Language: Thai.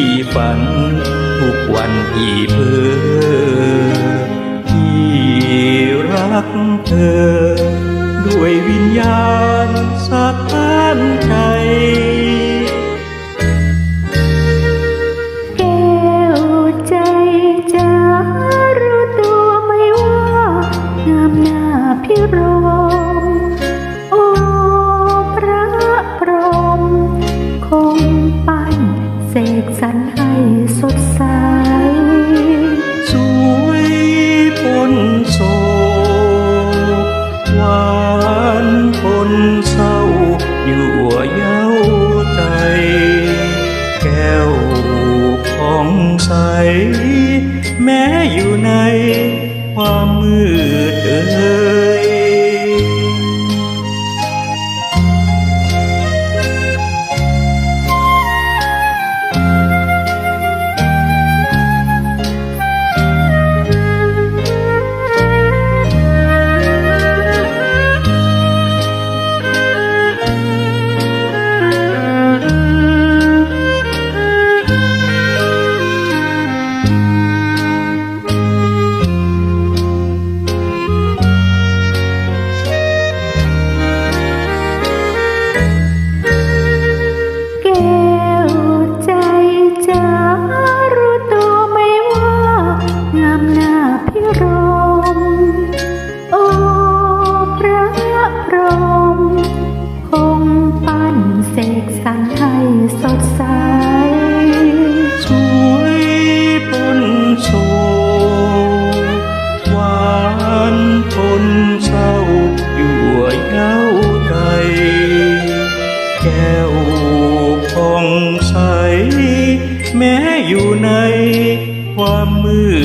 พี่ฝัน ทุกวันพี่เพ้อพี่รักเธอ ด้วยวิญญาณสักพัน กสรรให้สดใส สวยปนโศกหวานปนเศร้าอยู่หัวเย้าใจ แก้วผ่องใส แม้อยู่ในความมืดเอ๋ย เสกสรรให้สดใส ช่วยปนสูหวานปนเศร้าอยู่เย้าใจแก้วพองใส แม้อยู่ในความมืด